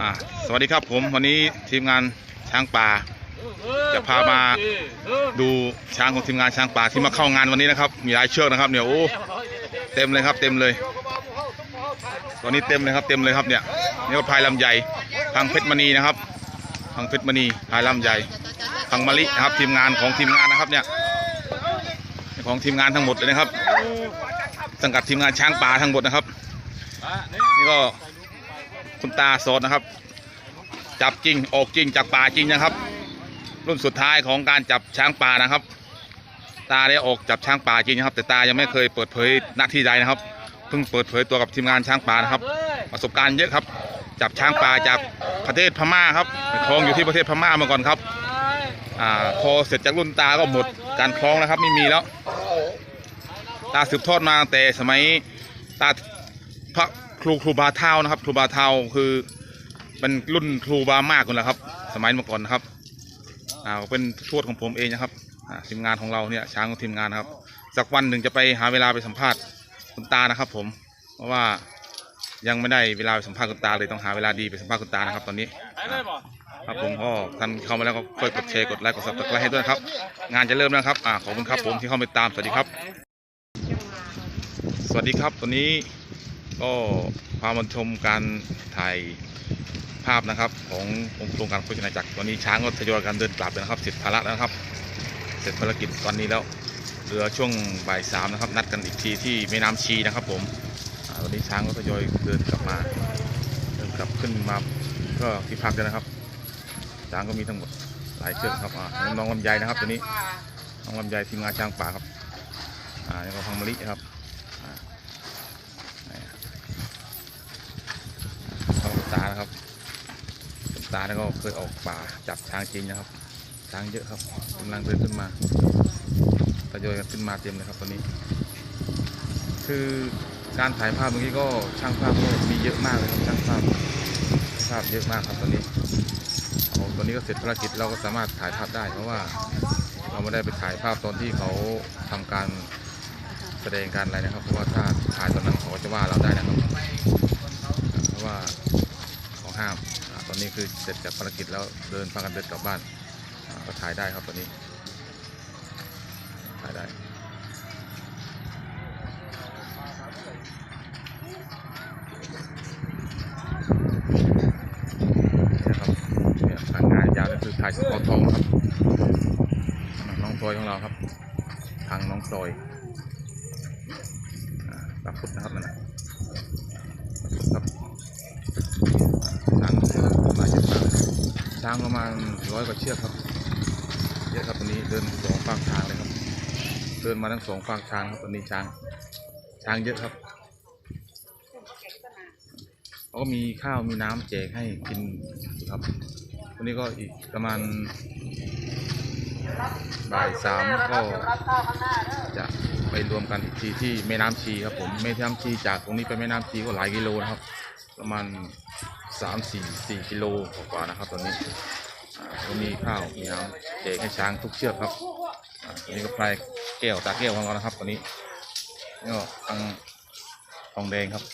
อ่าสวัสดีครับผมวันนี้ทีมงานช้างป่า จะพามาดูช้างของทีมงานช้างป่าที่มาเข้างานวันนี้นะครับ มีหลายเชือกนะครับเนี่ยโอ้เต็มเลยครับ เต็มเลย ตอนนี้เต็มเลยครับเต็มเลยครับเนี่ยนี่ก็พายลำใหญ่พังเพชรมณีนะครับพังเพชรมณีพายลำใหญ่พังมะลินะครับทีมงานของทีมงานนะครับเนี่ยของทีมงานทั้งหมดเลยนะครับ สังกัดทีมงานช้างป่าทั้งหมดนะครับนี่ก็ คุณตาสอนะครับ จับจริงออกจริงจากป่าจริงนะครับ รุ่นสุดท้ายของการจับช้างป่านะครับ ตาได้ออกจับช้างป่าจริงนะครับ แต่ตายังไม่เคยเปิดเผยหน้าที่ใดนะครับเพิ่งเปิดเผยตัวกับทีมงานช้างป่านะครับ ประสบการณ์เยอะครับ จับช้างป่าจากประเทศพม่าครับคลองอยู่ที่ประเทศพม่ามาก่อนครับอ่าพอเสร็จจากรุ่นตาก็หมดการคล้องนะครับไม่มีแล้ว ตาสืบทอดมาตั้งแต่สมัยตา ระครูครูบาเท้านะครับ ครูบาเท้าคือเป็นรุ่นครูบามากคนละครับ สมัยเมื่อก่อนนะครับอ่าเป็นทวดของผมเองนะครับอ่าทีมงานของเราเนี่ยช้างของทีมงานนะครับ สักวันหนึ่งจะไปหาเวลาไปสัมภาษณ์คุณตานะครับ ผม เพราะว่ายังไม่ได้เวลาไปสัมภาษณ์คุณตาเลยต้องหาเวลาดีไปสัมภาษณ์คุณตานะครับ ตอนนี้ครับผมก็ท่านเข้ามาแล้วก็ช่วยกดแชร์กดไลค์กดซับสไครต์ให้ด้วยครับ งานจะเริ่มแล้วครับอ่าขอบคุณครับผมที่เข้าไปตามสวัสดีครับ สวัสดีครับตอนนี้ ก็พามาชมการถ่ายภาพนะครับ ขององค์โครการโฆษณาจักรตอนนี้ช้างก็ทยอยการเดินกลับเลยนะครับเสร็จภาระแล้วนะครับ เสร็จภารกิจตอนนี้แล้วเหลือช่วงบ่ายสามนะครับ นัดกันอีกทีที่แม่น้ำชีนะครับ ผมตอนนี้ช้างก็ทยอยเดินกลับมาเดินกลับขึ้นมาก็ที่พักแล้วนะครับช้างก็มีทั้งหมดหลายเชือกครับน้องลำไยนะครับตัวนี้น้องลำไยทีมงานช้างป่าครับอ่านี่ก็พังมะลิครับ ของคุณตานะครับคุณ ตาเนี่ยก็เคยออกป่าจับช้างจริงนะครับ ช้างเยอะครับกำลังเดินขึ้นมาทยอยกันขึ้นมาเต็มเลยครับตอนนี้ คือการถ่ายภาพเมื่อกี้ก็ช่างภาพก็มีเยอะมากเลยครับช่างภาพภาพเยอะมากครับตอนนี้เอาตอนนี้ก็เสร็จภารกิจเราก็สามารถถ่ายภาพได้ เพราะว่าเราไม่ได้ไปถ่ายภาพตอนที่เขาทำการแสดงการอะไรนะครับ เพราะว่าถ้าถ่ายตอนนั้นเขาจะว่าเราได้นะครับ เพราะว่าเขาห้ามอ่าตอ นนี้คือเสร็จจากภารกิจแล้วเดินพากันเดินกลับบ้านก็ถ่ายได้ครับตอนนี้ถ่ายได้นะครับเนี่ยทางงานยาวนี่คือถ่ายสปอตทองครับน้องพลอยของเราครับ ทางน้องพลอยอ่าปลาพุทธนะครับนั่นนะครับช้างมาเยอะมากช้างประมาณร้อยกว่าเชือกครับเยอะครับตอนนี้เดินสองฝั่งทางเลยครับ เดินมาทั้งสองฝั่งทางครับตอนนี้ช้าง ช้างเยอะครับเขาก็มีข้าวมีน้ำแจกให้กินครับวันนี้ก็อีกประมาณบ่ายสามก็จะไปรวมกันอีกทีที่แม่น้ำชีครับผมแม่น้ำชีจากตรงนี้ไปแม่น้ำชีก็หลายกิโลนะครับ ประมาณ สามสี่สี่กิโลกว่านะครับตอนนี้ก็มีข้าวมีน้ำแจกให้ช้างทุกเชือกครับอ่าตอนนี้ก็พลายแก้วตาแก้วของเรานะครับตอนนี้นี่ก็ทางทองแดงครับ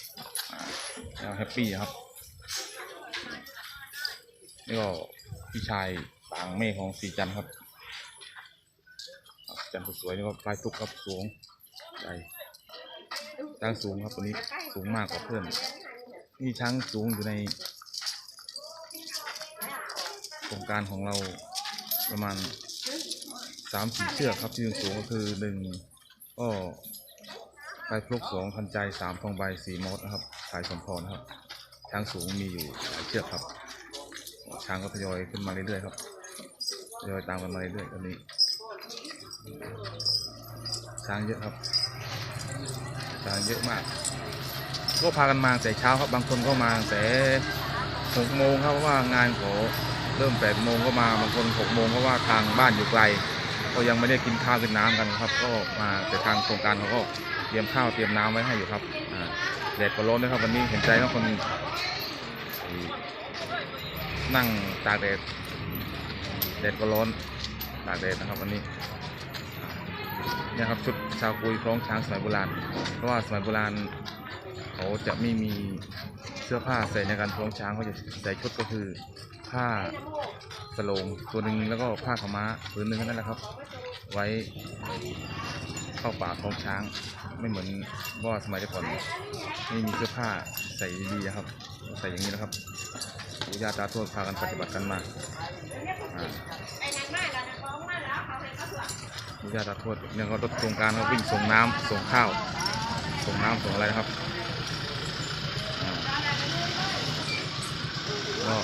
แล้วแฮปปี้ครับนี่ก็พี่ชายปางเมฆของสีจันทร์ครับจันทร์สวยๆนี่ก็พลายทุกครับสูงใหญ่ช้างสูงครับตัวนี้สูงมากกว่าเพื่อน มีช้างสูงอยู่ในโครงการของเราประมาณสามสี่เชือกครับที่สูงก็คือหนึ่งก็ไปพลุกสองพันใจสามทองใบสี่มดนะครับสายสมพรนะครับ ช้างสูงมีอยู่หลายเชือกครับ ช้างก็ทยอยขึ้นมาเรื่อยๆครับทยอยตามกันมาเรื่อยๆตอนนี้ ช้างเยอะครับ ช้างเยอะมาก ก็พากันมาแต่เช้าครับบางคนก็มาแต่หกโมงครับเพราะว่างานเขาเริ่มแปดโมงก็มาบางคนหกโมงเพราะว่าทางบ้านอยู่ไกล ก็ยังไม่ได้กินข้าวกินน้ำกันครับ ก็มาแต่ทางโครงการเขาก็เตรียมข้าวเตรียมน้ำไว้ให้อยู่ครับแดดก็ร้อนนะครับวันนี้เห็นใจทุกคนนั่งตากแดดแดดก็ร้อนตากแดดนะครับวันนี้เนี่ยครับชุดชาวกุยคล้องช้างสมัยโบราณเพราะว่าสมัยโบราณ จะไม่มีเสื้อผ้าใส่ในการท้องช้างเขาจะใส่ชุดก็คือผ้าสโลงตัวหนึ่งแล้วก็ผ้าขม้าผืนหนึ่งแค่นั่นแหละครับ ไว้เข้าป่าท้องช้าง ไม่เหมือนว่าสมัยแต่ก่อนไม่มีเสื้อผ้าใส่ดีๆครับ ใส่อย่างนี้นะครับปู่ย่าตาทวดพากันปฏิบัติกันมาปู่ย่าตาทวดเนี่ยก็รถโครงการก็วิ่งส่งน้ำส่งข้าว ส่งน้ำส่งอะไรนะครับอ่า ก็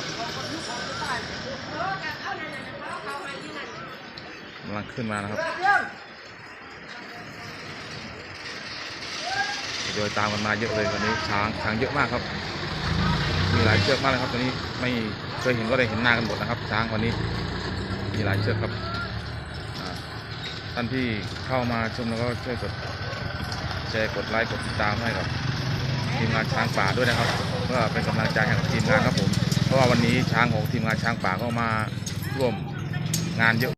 กำลังขึ้นมานะครับโดยตามกันมาเยอะเลยวันนี้ช้างช้างเยอะมากครับ มีหลายเชือกมากเลยครับตอนนี้ไม่เคยเห็นก็ได้เห็นหน้ากันหมดนะครับ ช้างวันนี้ มีหลายเชือกครับท่านที่เข้ามาชมแล้วก็ช่วยกดแชร์กดไลค์กดติดตามให้กับทีมงานช้างป่าด้วยนะครับเพื่อเป็นกำลังใจให้กับทีมงานครับผม เพราะว่าวันนี้ช้างของทีมงานช้างป่าก็มาร่วมงานเยอะ